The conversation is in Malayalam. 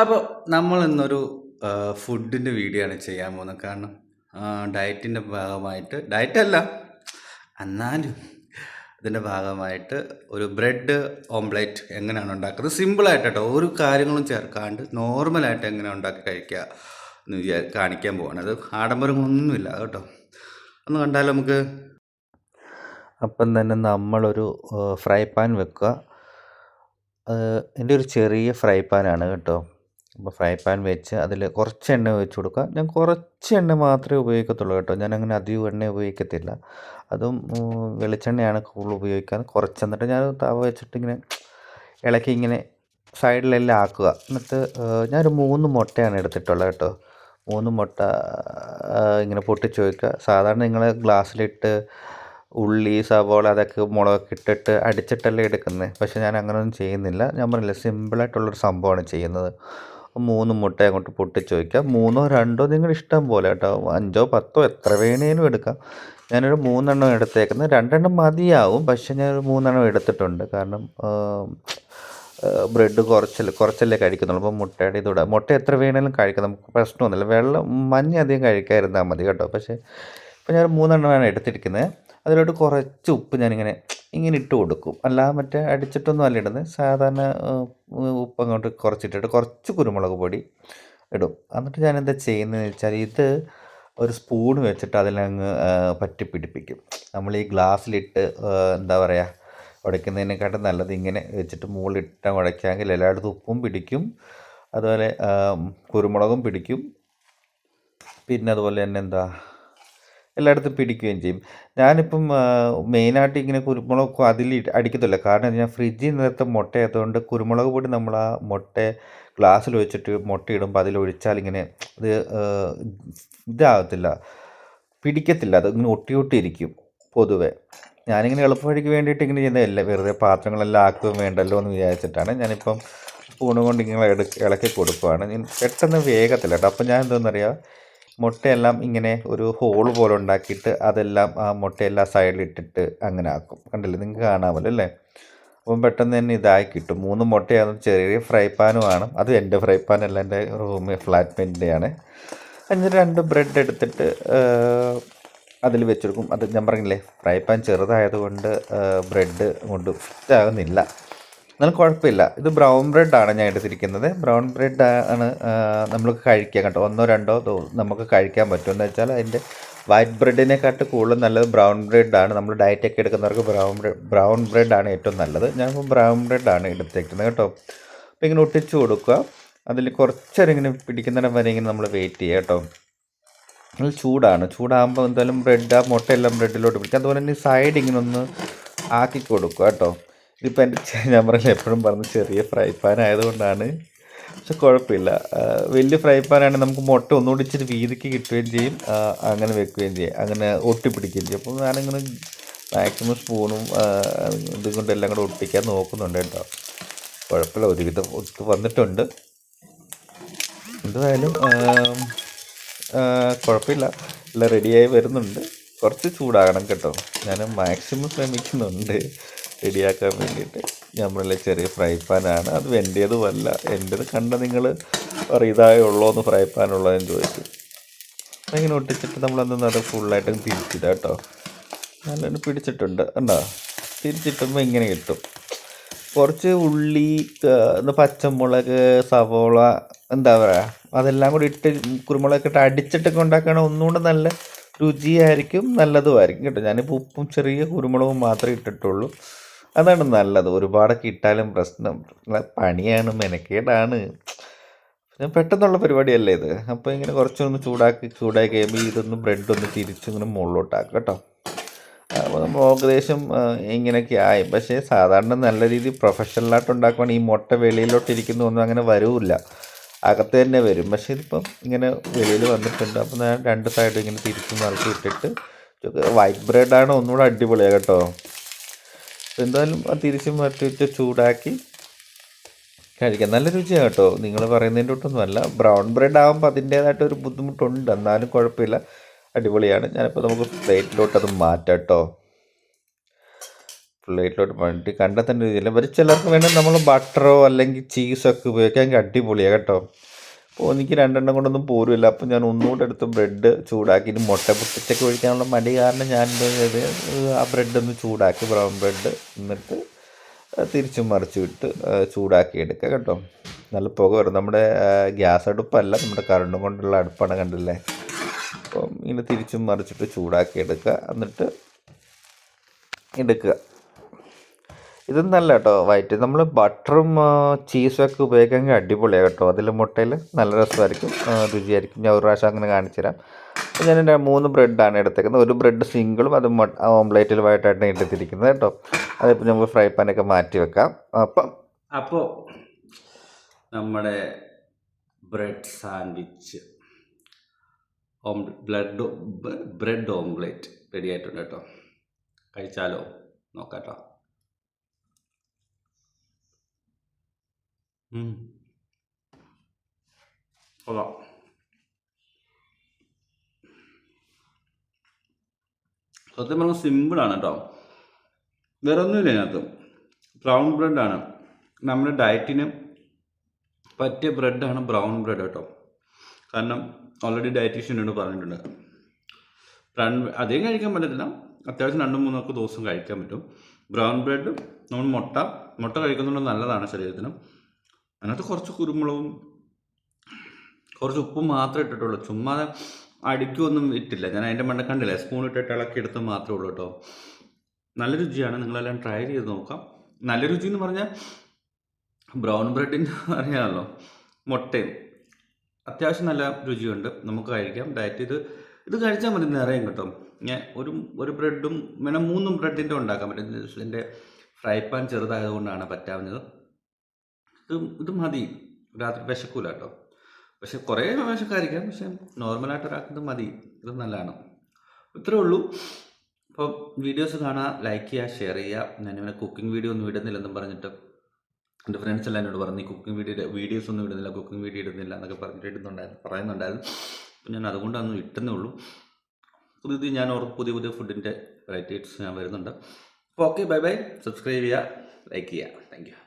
അപ്പോൾ നമ്മൾ ഇന്നൊരു ഫുഡിന്റെ വീഡിയോ ആണ് ചെയ്യാൻ പോകുന്നത്. കാരണം ഡയറ്റിന്റെ ഭാഗമായിട്ട് ഡയറ്റല്ല എന്നാലും ഇതിന്റെ ഭാഗമായിട്ട് ഒരു ബ്രെഡ് ഓംപ്ലേറ്റ് എങ്ങനെയാണ് ഉണ്ടാക്കുന്നത്? സിമ്പിളായിട്ട് കേട്ടോ ഒരു കാര്യങ്ങളും ചേർക്കാണ്ട് നോർമലായിട്ട് എങ്ങനെ ഉണ്ടാക്കി കഴിക്കുക എന്ന് വിചാ കാണിക്കാൻ പോവാണ്. അത് ആഡംബരങ്ങളൊന്നുമില്ല കേട്ടോ. ഒന്ന് കണ്ടാൽ നമുക്ക്? അപ്പം തന്നെ നമ്മളൊരു ഫ്രൈ പാൻ വെക്കുക. എന്റെ ഒരു ചെറിയ ഫ്രൈ പാനാണ് കേട്ടോ. അപ്പോൾ ഫ്രൈ പാൻ വെച്ച് അതിൽ കുറച്ച് എണ്ണ ഒഴിച്ച് കൊടുക്കുക. ഞാൻ കുറച്ച് എണ്ണ മാത്രമേ ഉപയോഗിക്കത്തുള്ളൂ കേട്ടോ. ഞാൻ അങ്ങനെ അധികം എണ്ണ ഉപയോഗിക്കത്തില്ല. അതും വെളിച്ചെണ്ണയാണ് കൂടുതൽ ഉപയോഗിക്കാൻ. കുറച്ച് എന്നിട്ട് ഞാൻ തവ വെച്ചിട്ട് ഇങ്ങനെ ഇളക്കി ഇങ്ങനെ സൈഡിലെല്ലാം ആക്കുക. എന്നിട്ട് ഞാനൊരു മൂന്ന് മുട്ടയാണ് എടുത്തിട്ടുള്ളത് കേട്ടോ. മൂന്ന് മുട്ട ഇങ്ങനെ പൊട്ടിച്ച് വയ്ക്കുക സാധാരണ നിങ്ങൾ ഗ്ലാസ്സിലിട്ട് ഉള്ളി സവോള അതൊക്കെ മുളകൊക്കെ ഇട്ടിട്ട് അടിച്ചിട്ടല്ലേ എടുക്കുന്നത് പക്ഷെ ഞാൻ അങ്ങനെയൊന്നും ചെയ്യുന്നില്ല. ഞാൻ പറഞ്ഞില്ല സിമ്പിളായിട്ടുള്ളൊരു സംഭവമാണ് ചെയ്യുന്നത്. മൂന്ന് മുട്ട അങ്ങോട്ട് പൊട്ടിച്ച് വയ്ക്കുക മൂന്നോ രണ്ടോ നിങ്ങൾ ഇഷ്ടം പോലെ കേട്ടോ. അഞ്ചോ പത്തോ എത്ര വേണേലും എടുക്കാം. ഞാനൊരു മൂന്നെണ്ണം എടുത്തേക്കുന്നത്. രണ്ടെണ്ണം മതിയാവും. പക്ഷെ ഞാനൊരു മൂന്നെണ്ണം എടുത്തിട്ടുണ്ട്. കാരണം ബ്രെഡ് കുറച്ചല്ലേ കുറച്ചല്ലേ കഴിക്കുന്നുള്ളൂ. അപ്പോൾ മുട്ടയുടെ ഇതൂടെ. മുട്ട എത്ര വേണേലും കഴിക്കാം. നമുക്ക് പ്രശ്നമൊന്നുമില്ല. വെള്ളം മഞ്ഞ അധികം കഴിക്കാതിരുന്നാൽ മതി കേട്ടോ. പക്ഷേ ഇപ്പോൾ ഞാൻ മൂന്നെണ്ണമാണ് എടുത്തിരിക്കുന്നത്. അതിലോട്ട് കുറച്ച് ഉപ്പ് ഞാനിങ്ങനെ ഇങ്ങനെ ഇട്ട് കൊടുക്കും. അല്ലാതെ മറ്റേ അടിച്ചിട്ടൊന്നും അല്ല ഇടുന്നത്. സാധാരണ ഉപ്പ് അങ്ങോട്ട് കുറച്ചിട്ടിട്ട് കുറച്ച് കുരുമുളക് പൊടി ഇടും. എന്നിട്ട് ഞാൻ എന്താ ചെയ്യുന്നതെന്ന് വെച്ചാൽ ഇത് ഒരു സ്പൂൺ വെച്ചിട്ട് അതിലങ്ങ് പറ്റി പിടിപ്പിക്കും. നമ്മൾ ഈ ഗ്ലാസ്സിലിട്ട് എന്താ പറയുക ഉടയ്ക്കുന്നതിനെക്കാട്ടും നല്ലത് ഇങ്ങനെ വെച്ചിട്ട് മുകളിലിട്ട് ഉടയ്ക്കാമെങ്കിൽ എല്ലായിടത്തും ഉപ്പും പിടിക്കും. അതുപോലെ കുരുമുളകും പിടിക്കും. പിന്നെ അതുപോലെ തന്നെ എന്താ എല്ലായിടത്തും പിടിക്കുകയും ചെയ്യും. ഞാനിപ്പം മെയിനായിട്ട് ഇങ്ങനെ കുരുമുളക് അതിൽ അടിക്കത്തില്ല. കാരണം ഞാൻ ഫ്രിഡ്ജിൽ നിന്നത്തെ മുട്ട ആയതുകൊണ്ട് കുരുമുളക് പൊടി നമ്മൾ ആ മുട്ട ഗ്ലാസ്സിൽ വെച്ചിട്ട് മുട്ട ഇടുമ്പോൾ അതിലൊഴിച്ചാൽ ഇങ്ങനെ ഇത് ഇതാകത്തില്ല. പിടിക്കത്തില്ല. അത് ഇങ്ങനെ ഒട്ടി ഒട്ടി ഇരിക്കും പൊതുവെ. ഞാനിങ്ങനെ എളുപ്പവഴിക്ക് വേണ്ടിയിട്ട് ഇങ്ങനെ ചെയ്യുന്നതല്ല വെറുതെ പാത്രങ്ങളെല്ലാം ആക്കുകയും വേണ്ടല്ലോ എന്ന് വിചാരിച്ചിട്ടാണ് ഞാനിപ്പം സ്പൂണ് കൊണ്ട് ഇങ്ങനെ ഇളക്കി കൊടുക്കുവാണ്. ഞാൻ പെട്ടെന്ന് വേഗത്തില്ല കേട്ടോ. അപ്പം ഞാൻ എന്താണെന്നറിയാം മുട്ടയെല്ലാം ഇങ്ങനെ ഒരു ഹോൾ പോലെ ഉണ്ടാക്കിയിട്ട് അതെല്ലാം ആ മുട്ടയെല്ലാം സൈഡിലിട്ടിട്ട് അങ്ങനെ ആക്കും. കണ്ടില്ലേ? നിങ്ങൾക്ക് കാണാമല്ലോ അല്ലേ? അപ്പം പെട്ടെന്ന് തന്നെ ഇതായി കിട്ടും. മൂന്ന് മുട്ടയാണ് ചെറിയ ഫ്രൈ ആണ്. അത് എന്റെ ഫ്രൈ പാനല്ല എന്റെ റൂമിൽ ഫ്ലാറ്റ്മേറ്റിന്റെയാണ് എന്നിട്ട് രണ്ട് ബ്രെഡ് എടുത്തിട്ട് അതിൽ വെച്ചെടുക്കും. അത് ഞാൻ പറഞ്ഞില്ലേ ഫ്രൈ പാൻ ചെറുതായതുകൊണ്ട് ബ്രെഡ് കൊണ്ട് ഫിറ്റ് ആകുന്നില്ല. എന്നാലും കുഴപ്പമില്ല. ഇത് ബ്രൗൺ ബ്രെഡാണ് ഞാൻ എടുത്തിരിക്കുന്നത്. ബ്രൗൺ ബ്രെഡ് ആണ് നമുക്ക് കഴിക്കാൻ കേട്ടോ. ഒന്നോ രണ്ടോ നമുക്ക് കഴിക്കാൻ പറ്റും. എന്ന് വെച്ചാൽ അതിന്റെ വൈറ്റ് ബ്രെഡിനെക്കാട്ട് കൂടുതൽ നല്ലത് ബ്രൗൺ ബ്രെഡാണ് നമ്മൾ ഡയറ്റൊക്കെ എടുക്കുന്നവർക്ക് ബ്രൗൺ ബ്രൗൺ ബ്രെഡാണ് ഏറ്റവും നല്ലത്. ഞാനിപ്പോൾ ബ്രൗൺ ബ്രെഡാണ് എടുത്തേക്കുന്നത് കേട്ടോ. അപ്പോൾ ഇങ്ങനെ ഒട്ടിച്ചു കൊടുക്കുക. അതിൽ കുറച്ചേരം ഇങ്ങനെ പിടിക്കുന്നിടം വരെ ഇങ്ങനെ നമ്മൾ വെയിറ്റ് ചെയ്യുക കേട്ടോ. നല്ല ചൂടാണ്. ചൂടാകുമ്പോൾ എന്തായാലും ബ്രെഡ് ആ മുട്ടയെല്ലാം ബ്രെഡിലോട്ട് പിടിക്കുക. അതുപോലെ തന്നെ സൈഡ് ഇങ്ങനെ ഒന്ന് ആക്കി കൊടുക്കുക കേട്ടോ. ഇതിപ്പോൾ എന്റെ ഞാൻ പറഞ്ഞ എപ്പോഴും പറഞ്ഞ ചെറിയ ഫ്രൈ പാൻ ആയതുകൊണ്ടാണ്. പക്ഷെ കുഴപ്പമില്ല. വലിയ ഫ്രൈ പാനാണ് നമുക്ക് മുട്ട ഒന്നുകൂടി ഇച്ചിരി വീതിക്ക് കിട്ടുകയും ചെയ്യും. അങ്ങനെ വെക്കുകയും ചെയ്യും. അങ്ങനെ ഒട്ടിപ്പിടിക്കുകയും ചെയ്യും. അപ്പോൾ ഞാനിങ്ങനെ മാക്സിമം സ്പൂണും ഇതും കൊണ്ട് എല്ലാം കൂടെ ഒട്ടിക്കാൻ നോക്കുന്നുണ്ട് കേട്ടോ. കുഴപ്പമില്ല. ഒരുവിധം ഒത്ത് വന്നിട്ടുണ്ട്. എന്തായാലും കുഴപ്പമില്ല. എല്ലാം റെഡിയായി വരുന്നുണ്ട്. കുറച്ച് ചൂടാകണം കേട്ടോ. ഞാൻ മാക്സിമം ശ്രമിക്കുന്നുണ്ട്. റെഡിയാക്കാൻ വേണ്ടിയിട്ട് നമ്മളെ ചെറിയ ഫ്രൈ പാനാണ് അത് എന്റേതുമല്ല എന്റേത് കണ്ട് നിങ്ങൾ ഇതായേ ഉള്ളൂ എന്ന് ഫ്രൈ പാൻ ഉള്ളതെന്ന് ചോദിച്ചു ഇങ്ങനെ ഒട്ടിച്ചിട്ട് നമ്മളെന്താ അത് ഫുള്ളായിട്ടും തിരിച്ചില്ല കേട്ടോ. നല്ലോണം പിടിച്ചിട്ടുണ്ട്. കണ്ടോ? തിരിച്ചിട്ടുമ്പോൾ ഇങ്ങനെ കിട്ടും. കുറച്ച് ഉള്ളി പച്ചമുളക് സവോള എന്താ പറയുക അതെല്ലാം കൂടി ഇട്ട് കുരുമുളക് ഇട്ട് അടിച്ചിട്ടൊക്കെ ഉണ്ടാക്കുകയാണെങ്കിൽ ഒന്നുകൂടെ നല്ല രുചിയായിരിക്കും നല്ലതുമായിരിക്കും കേട്ടോ. ഞാനിപ്പോൾ ഉപ്പും ചെറിയ കുരുമുളകും മാത്രമേ ഇട്ടിട്ടുള്ളൂ. അതാണ് നല്ലത്. ഒരുപാടൊക്കെ ഇട്ടാലും പ്രശ്നം. പണിയാണ് മെനക്കേടാണ്. പെട്ടെന്നുള്ള പരിപാടിയല്ലേ ഇത്? അപ്പോൾ ഇങ്ങനെ കുറച്ചൊന്ന് ചൂടാക്കി ചൂടാക്കി കഴിയുമ്പോൾ ഇതൊന്ന് ബ്രെഡ് ഒന്ന് തിരിച്ച് ഇങ്ങനെ മുകളിലോട്ടാക്കുക കേട്ടോ. അപ്പോൾ നമ്മൾ ഏകദേശം ഇങ്ങനെയൊക്കെ ആയി. പക്ഷേ സാധാരണ നല്ല രീതിയിൽ പ്രൊഫഷണലായിട്ട് ഉണ്ടാക്കുവാണ് ഈ മുട്ട വെളിയിലോട്ട് ഇരിക്കുന്ന ഒന്നും അങ്ങനെ വരില്ല. അകത്ത് തന്നെ വരും. പക്ഷേ ഇതിപ്പം ഇങ്ങനെ വെളിയിൽ വന്നിട്ടുണ്ട്. അപ്പോൾ ഞാൻ രണ്ട് സൈഡും ഇങ്ങനെ തിരിച്ച് നിറച്ചിട്ടിട്ട് വൈറ്റ് ബ്രെഡാണ് ഒന്നുകൂടെ അടിപൊളിയാണ് കേട്ടോ. എന്തായാലും തിരിച്ച് മറിച്ച് ചൂടാക്കി കഴിക്കാം. നല്ല രുചിയാണ് കേട്ടോ. നിങ്ങൾ പറയുന്നതിന്റെ ഒട്ടൊന്നുമല്ല. ബ്രൗൺ ബ്രെഡ് ആകുമ്പോൾ അതിന്റേതായിട്ട് ഒരു ബുദ്ധിമുട്ടുണ്ട്. എന്നാലും കുഴപ്പമില്ല. അടിപൊളിയാണ്. ഞാനിപ്പോൾ നമുക്ക് പ്ലേറ്റിലോട്ട് അത് മാറ്റാം കേട്ടോ. പ്ലേറ്റിലോട്ട് വേണ്ടി കണ്ടാൽ തന്നെ രുചിയില്ല ചിലർക്ക് വേണമെങ്കിൽ നമ്മൾ ബട്ടറോ അല്ലെങ്കിൽ ചീസൊക്കെ ഉപയോഗിക്കാൻ അടിപൊളിയാണ് കേട്ടോ. അപ്പോൾ എനിക്ക് രണ്ടെണ്ണം കൊണ്ടൊന്നും പോരുമില്ല. അപ്പോൾ ഞാൻ ഒന്നുകൂടെ എടുത്ത് ബ്രെഡ് ചൂടാക്കിയിട്ട് മുട്ട പൊട്ടിച്ചൊക്കെ ഒഴിക്കാനുള്ള മടി കാരണം ഞാൻ എന്താ ചെയ്തത് ആ ബ്രെഡ് ഒന്ന് ചൂടാക്കി ബ്രൗൺ ബ്രെഡ് എന്നിട്ട് തിരിച്ചും മറിച്ചു വിട്ട് ചൂടാക്കി എടുക്കുക കേട്ടോ. നല്ല പുക വരും. നമ്മുടെ ഗ്യാസ് അടുപ്പല്ല. നമ്മുടെ കറണ്ട് കൊണ്ടുള്ള അടുപ്പാണ് കണ്ടില്ലേ? അപ്പം ഇങ്ങനെ തിരിച്ചും മറിച്ചിട്ട് ചൂടാക്കി എടുക്കുക. എന്നിട്ട് എടുക്കുക. ഇത് നല്ല കേട്ടോ വൈറ്റ് നമ്മൾ ബട്ടറും ചീസും ഒക്കെ ഉപയോഗിക്കാമെങ്കിൽ അടിപൊളിയാണ് കേട്ടോ. അതിൽ മുട്ടയിൽ നല്ല രസമായിരിക്കും രുചിയായിരിക്കും. ഞാൻ ഒരു പ്രാവശ്യം അങ്ങനെ കാണിച്ചു തരാം. അപ്പോൾ ഞാൻ എന്റെ മൂന്ന് ബ്രെഡാണ് എടുത്തേക്കുന്നത്. ഒരു ബ്രെഡ് സിംഗിളും അത് വൈറ്റായിട്ട് എടുത്തിരിക്കുന്നത് കേട്ടോ. അതിപ്പോൾ നമുക്ക് ഫ്രൈ പാനൊക്കെ മാറ്റി വെക്കാം. അപ്പം അപ്പോൾ നമ്മുടെ ബ്രെഡ് സാൻഡ്വിച്ച് ഓം ബ്ലഡ് ബ്രെഡ് ഓംപ്ലേറ്റ് റെഡി ആയിട്ടുണ്ട് കേട്ടോ. കഴിച്ചാലോ? നോക്കാം കേട്ടോ. ഉം. കൊള്ളാം. സത്യം പറഞ്ഞാൽ സിമ്പിളാണ് കേട്ടോ വേറെ ഒന്നുമില്ല ഇതിനകത്ത്. ബ്രൗൺ ബ്രെഡാണ് നമ്മുടെ ഡയറ്റിന് പറ്റിയ ബ്രെഡാണ് ബ്രൗൺ ബ്രെഡ് കേട്ടോ കാരണം ഓൾറെഡി ഡയറ്റീഷ്യനോട് പറഞ്ഞിട്ടുണ്ട്. ബ്രൗൺ അധികം കഴിക്കാൻ പറ്റത്തില്ല. അത്യാവശ്യം രണ്ടും മൂന്നൊക്കെ ദിവസം കഴിക്കാൻ പറ്റും. ബ്രൗൺ ബ്രെഡ് നമ്മൾ മുട്ട മുട്ട കഴിക്കുന്നുണ്ട് നല്ലതാണ് ശരീരത്തിന്. അതിനകത്ത് കുറച്ച് കുരുമുളകും കുറച്ച് ഉപ്പും മാത്രമേ ഇട്ടിട്ടുള്ളൂ. ചുമ്മാ അടിക്കൊന്നും ഇട്ടില്ല. ഞാൻ അതിന്റെ മണ്ണ കണ്ടില്ല? സ്പൂൺ ഇട്ടിട്ട് ഇളക്കി എടുത്ത് മാത്രമേ ഉള്ളൂ കേട്ടോ. നല്ല രുചിയാണ്. നിങ്ങളെല്ലാം ട്രൈ ചെയ്ത് നോക്കാം. നല്ല രുചി എന്ന് പറഞ്ഞാൽ ബ്രൗൺ ബ്രെഡിന്റെ അറിയാമല്ലോ മുട്ടയും. അത്യാവശ്യം നല്ല രുചിയുണ്ട്. നമുക്ക് കഴിക്കാം. ഡയറ്റ് ഇത് ഇത് കഴിച്ചാൽ മതി. നിറയും കിട്ടും. ഞാൻ ഒരു ഒരു ബ്രെഡും വേണം മൂന്നും ബ്രെഡിന്റെ ഉണ്ടാക്കാൻ പറ്റും. ഇതിന്റെ ഫ്രൈ പാൻ ചെറുതായതുകൊണ്ടാണ് പറ്റാവുന്നത് ഇത് മതി. രാത്രി വിശക്കൂല കേട്ടോ പക്ഷെ കുറേ വിശക്കായിരിക്കാം പക്ഷെ നോർമലായിട്ട് ഒരാൾക്ക് ഇത് മതി. ഇത് നല്ലതാണ്. ഇത്രേ ഉള്ളൂ. അപ്പോൾ വീഡിയോസ് കാണുക ലൈക്ക് ചെയ്യുക ഷെയർ ചെയ്യുക ഞാനിങ്ങനെ കുക്കിംഗ് വീഡിയോ ഒന്നും ഇടുന്നില്ലെന്നും പറഞ്ഞിട്ട് എന്റെ ഫ്രണ്ട്സ് എല്ലാം എന്നോട് പറഞ്ഞു കുക്കിംഗ് വീഡിയോ വീഡിയോസ് ഒന്നും ഇടുന്നില്ല കുക്കിംഗ് വീഡിയോ ഇടുന്നില്ല എന്നൊക്കെ പറഞ്ഞിട്ട് ഇടുന്നുണ്ടായിരുന്നു പറയുന്നുണ്ടായിരുന്നു. അപ്പോൾ ഞാൻ അതുകൊണ്ടൊന്നും ഇട്ടുന്നേ ഉള്ളൂ. പുതിയ പുതിയ ഞാൻ ഓർ പുതിയ പുതിയ ഫുഡിന്റെ വെറൈറ്റീസ് ഞാൻ വരുന്നുണ്ട്. അപ്പോൾ ഓക്കെ ബൈ ബൈ. സബ്സ്ക്രൈബ് ചെയ്യുക ലൈക്ക് ചെയ്യുക താങ്ക് യു.